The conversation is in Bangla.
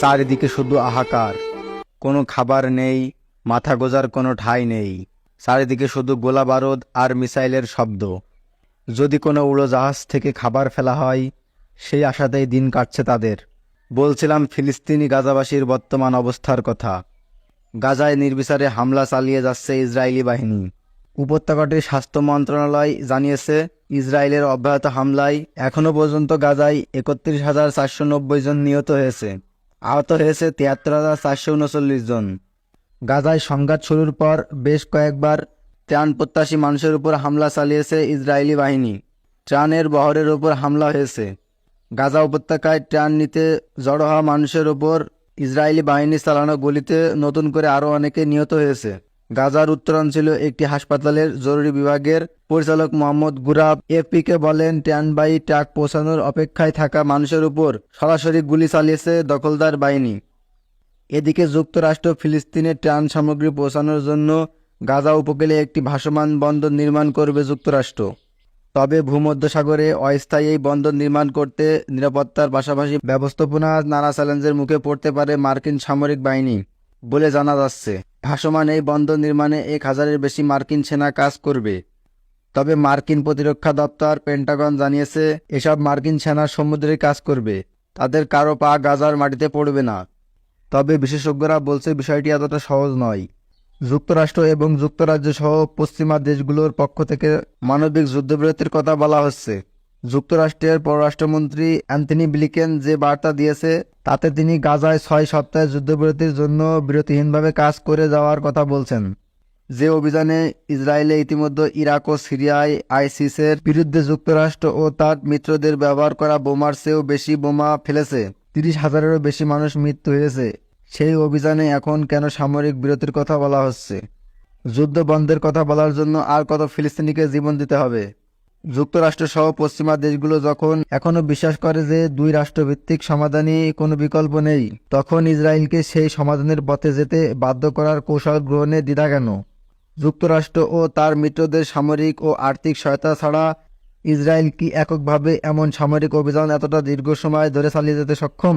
চারিদিকে শুধু হাহাকার কোনো খাবার নেই, মাথা গোজার কোনো ঠাঁই নেই। চারিদিকে শুধু গোলা বারুদ আর মিসাইলের শব্দ। যদি কোনো উড়োজাহাজ থেকে খাবার ফেলা হয়, সেই আশাতেই দিন কাটছে তাদের। বলছিলাম, ফিলিস্তিনি গাজাবাসীর বর্তমান অবস্থার কথা। গাজায় নির্বিচারে হামলা চালিয়ে যাচ্ছে ইসরায়েলি বাহিনী। উপত্যকাটির স্বাস্থ্য মন্ত্রণালয় জানিয়েছে, ইসরায়েলের অব্যাহত হামলায় এখনও পর্যন্ত গাজায় একত্রিশ হাজার চারশো জন নিহত হয়েছে। আহত হয়েছে তিয়াত্তর হাজার চারশো উনচল্লিশ জন। গাজায় সংঘাত শুরুর পর বেশ কয়েকবার ত্রাণ প্রত্যাশী মানুষের উপর হামলা চালিয়েছে ইসরায়েলি বাহিনী। ত্রাণের বহরের উপর হামলা হয়েছে। গাজা উপত্যকায় ত্রাণ নিতে জড়ো হওয়া মানুষের উপর ইসরায়েলি বাহিনী চালানো গুলিতে নতুন করে আরও অনেকে নিহত হয়েছে। গাজার উত্তরাঞ্চলীয় একটি হাসপাতালের জরুরি বিভাগের পরিচালক মোহাম্মদ গুরাব এপিকে বলেন ত্রাণবাহী ট্রাক পৌঁছানোর অপেক্ষায় থাকা মানুষের উপর সরাসরি গুলি চালিয়েছে দখলদার বাহিনী। এদিকে যুক্তরাষ্ট্র ফিলিস্তিনে ত্রাণ সামগ্রী পৌঁছানোর জন্য গাজা উপকূলে একটি ভাসমান বন্দর নির্মাণ করবে যুক্তরাষ্ট্র। তবে ভূমধ্যসাগরে অস্থায়ী এই বন্দর নির্মাণ করতে নিরাপত্তার পাশাপাশি ব্যবস্থাপনা নানা চ্যালেঞ্জের মুখে পড়তে পারে মার্কিন সামরিক বাহিনী বলে জানা যাচ্ছে। ভাসমান এই বন্দর নির্মাণে এক হাজারের বেশি মার্কিন সেনা কাজ করবে। তবে মার্কিন প্রতিরক্ষা দপ্তর পেন্টাগন জানিয়েছে, এসব মার্কিন সেনা সমুদ্রে কাজ করবে। তাদের কারও পা গাজার মাটিতে পড়বে না। তবে বিশেষজ্ঞরা বলছে বিষয়টি এতটা সহজ নয়। যুক্তরাষ্ট্র এবং যুক্তরাজ্য সহ পশ্চিমা দেশগুলোর পক্ষ থেকে মানবিক যুদ্ধবিরতির কথা বলা হচ্ছে। যুক্তরাষ্ট্রের পররাষ্ট্রমন্ত্রী অ্যান্থনি ব্লিকেন যে বার্তা দিয়েছে, তাতে তিনি গাজায় ছয় সপ্তাহের যুদ্ধবিরতির জন্য বিরতিহীনভাবে কাজ করে যাওয়ার কথা বলছেন। যে অভিযানে ইসরায়েলে ইতিমধ্যে ইরাক ও সিরিয়ায় আইসিসের বিরুদ্ধে যুক্তরাষ্ট্র ও তার মিত্রদের ব্যবহার করা বোমার চেয়েও বেশি বোমা ফেলেছে। তিরিশ হাজারেরও বেশি মানুষ মৃত্যু হয়েছে। সেই অভিযানে এখন কেন সামরিক বিরতির কথা বলা হচ্ছে? যুদ্ধ বন্ধের কথা বলার জন্য আর কত ফিলিস্তিনিকে জীবন দিতে হবে? যুক্তরাষ্ট্র সহ পশ্চিমা দেশগুলো যখন এখনও বিশ্বাস করে যে দুই রাষ্ট্রভিত্তিক সমাধানই কোনো বিকল্প নেই, তখন ইসরায়েলকে সেই সমাধানের পথে যেতে বাধ্য করার কৌশল গ্রহণে দ্বিধা কেন? যুক্তরাষ্ট্র ও তার মিত্রদের সামরিক ও আর্থিক সহায়তা ছাড়া ইসরায়েল কি এককভাবে এমন সামরিক অভিযান এতটা দীর্ঘ সময় ধরে চালিয়ে যেতে সক্ষম?